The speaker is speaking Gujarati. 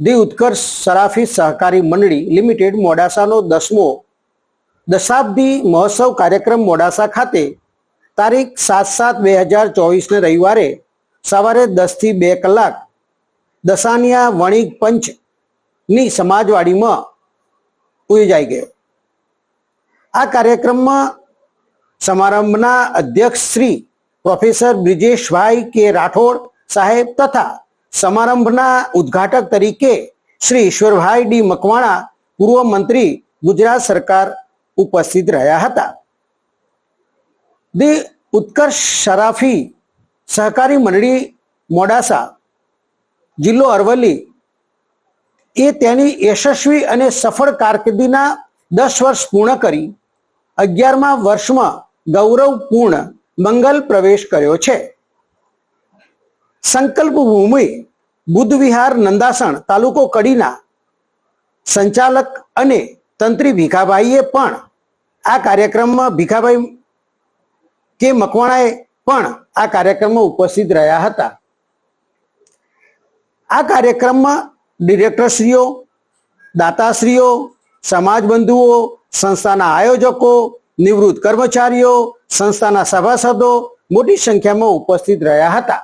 ધી ઉત્કર્ષ સરાફી સહકારી મંડળી લિમિટેડ મોડાસાનો દસમો દશાબ્દી મહોત્સવ કાર્યક્રમ મોડાસા ખાતે તારીખ સાત સાત બે હજાર ચોવીસને રવિવારે સવારે દસથી બે કલાક દસાનિયા વણિક પંચની સમાજવાડીમાં યોજાઈ ગયો. આ કાર્યક્રમમાં સમારંભના અધ્યક્ષ શ્રી પ્રોફેસર બ્રિજેશભાઈ કે રાઠોડ સાહેબ તથા સમારંભના ઉદ્ઘાટક તરીકે શ્રી ઈશ્વરભાઈ ડી મકવાણા પૂર્વ મંત્રી ગુજરાત સરકાર ઉપસ્થિત રહ્યા હતા. ધી ઉત્કર્ષ શરાફી સહકારી મંડળી મોડાસા, જિલ્લો અરવલ્લી. એ તેની યશસ્વી અને સફળ કારકિર્દીના દસ વર્ષ પૂર્ણ કરી અગિયારમા વર્ષમાં ગૌરવપૂર્ણ મંગલ પ્રવેશ કર્યો છે. સંકલ્પ ભૂમિ બુદ્ધ વિહાર નંદાસણ, તાલુકો કડીના સંચાલક અને તંત્રી ભીખાભાઈએ પણ આ કાર્યક્રમમાં ભીખાભાઈ કે મકવાણાએ પણ આ કાર્યક્રમમાં ઉપસ્થિત રહ્યા હતા. આ કાર્યક્રમમાં ડિરેક્ટરશ્રીઓ, દાતાશ્રીઓ સમાજ બંધુઓ સંસ્થાના આયોજકો, નિવૃત્ત કર્મચારીઓ, સંસ્થાના સભાસદો મોટી સંખ્યામાં ઉપસ્થિત રહ્યા હતા.